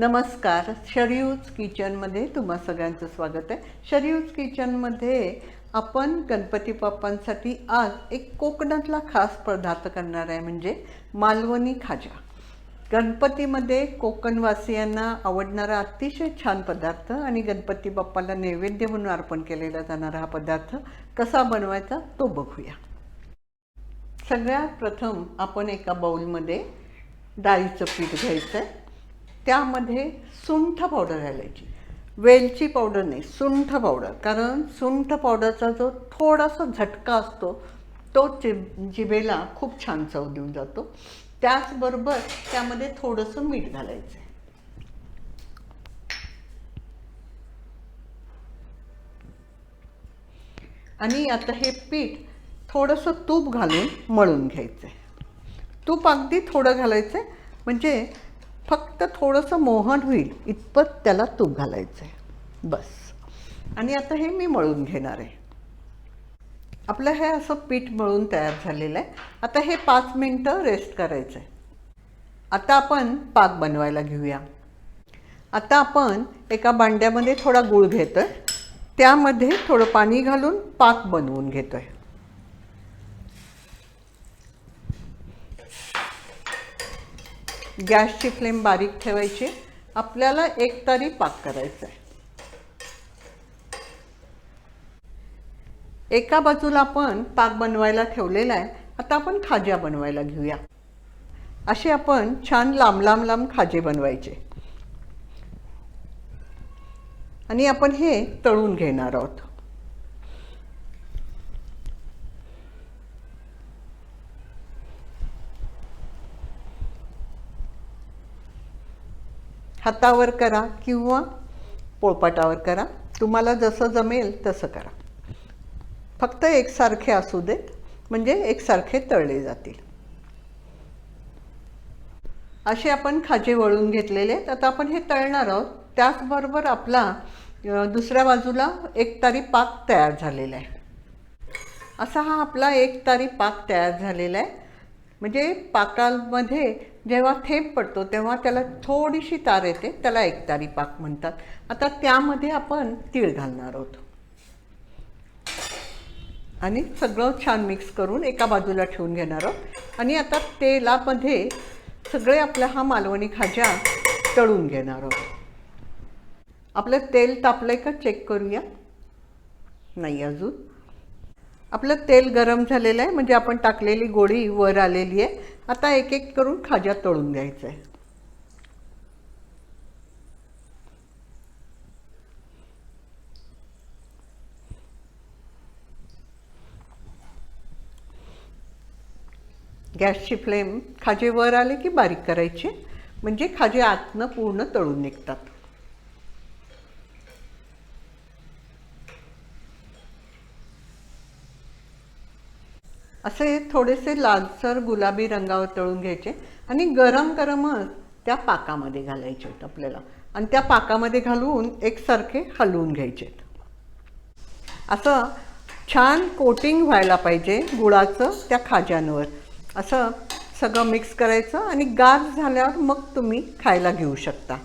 नमस्कार शरयूज किचनमध्ये तुम्हा सगळ्यांचं स्वागत आहे. शरयूज किचनमध्ये आपण गणपती बाप्पांसाठी आज एक कोकणातला खास पदार्थ करणार आहे म्हणजे मालवणी खाजा. गणपतीमध्ये कोकणवासियांना आवडणारा अतिशय छान पदार्थ आणि गणपती बाप्पाला नैवेद्य म्हणून अर्पण केलेला जाणारा हा पदार्थ कसा बनवायचा तो बघूया. सगळ्यात प्रथम आपण एका बाऊलमध्ये डाळीचं पीठ घ्यायचं आहे त्यामध्ये सुंठ पावडर घालायची. वेलची पावडर नाही सुंठ पावडर कारण सुंठ पावडरचा जो थोडासा झटका असतो तो जि जिभेला खूप छान चव देऊन जातो. त्याचबरोबर त्यामध्ये थोडंसं मीठ घालायचं आणि आता हे पीठ थोडंसं तूप घालून मळून घ्यायचं आहे तूप अगदी थोडं घालायचं आहे म्हणजे फक्त थोडंसं मोहन होईल इतपत त्याला तूप घालायचं आहे बस. आणि आता हे मी मळून घेणार आहे. आपलं हे असं पीठ मळून तयार झालेलं आहे. आता हे पाच मिनटं रेस्ट करायचं आहे आता आपण पाक बनवायला घेऊया. आता आपण एका भांड्यामध्ये थोडा गूळ घेतो आहे त्यामध्ये थोडं पाणी घालून पाक बनवून घेतो आहे गॅसची फ्लेम बारीक ठेवायची. आपल्याला एक तारी पाक करायचा आहे एका बाजूला आपण पाक बनवायला ठेवलेला आहे. आता आपण खाज्या बनवायला घेऊया. असे आपण छान लांब लांब लांब खाजे बनवायचे. आणि आपण हे तळून घेणार आहोत. हातावर करा किंवा पोळपाटावर करा. तुम्हाला जसं जमेल तसं करा. फक्त एकसारखे असू देत म्हणजे एकसारखे तळले जातील. असे आपण खाजे वळून घेतलेले आहेत. आता आपण हे तळणार आहोत. त्याचबरोबर आपला दुसऱ्या बाजूला एक तारी पाक तयार झालेला आहे. असा हा आपला एक तारी पाक तयार झालेला आहे. म्हणजे पाकामध्ये जेव्हा थेंब पडतो तेव्हा त्याला थोडीशी तार येते त्याला एक तारी पाक म्हणतात. आता त्यामध्ये आपण तीळ घालणार आहोत. आणि सगळं छान मिक्स करून एका बाजूला ठेवून घेणार आहोत. आणि आता तेलामध्ये सगळे आपल्या हा मालवणी खाज्या तळून घेणार आहोत. आपलं तेल तापलंय का चेक करूया? नाही अजून. आपलं तेल गरम झालेलं आहे म्हणजे आपण टाकलेली गोळी वर आलेली आहे. आता एक एक करून खाज्या तळून घ्यायचं आहे गॅसची फ्लेम खाजे वर आले की बारीक करायची म्हणजे खाजे आतनं पूर्ण तळून निघतात. असे थोडेसे लालसर गुलाबी रंगावर तळून घ्यायचे आणि गरम गरमच त्या पाकामध्ये घालायचे आहेत आपल्याला. आणि त्या पाकामध्ये घालून एकसारखे हलवून घ्यायचे. आहेत असं छान कोटिंग व्हायला पाहिजे गुळाचं त्या खाज्यांवर. असं सगळं मिक्स करायचं आणि गार झाल्यावर मग तुम्ही खायला घेऊ शकता.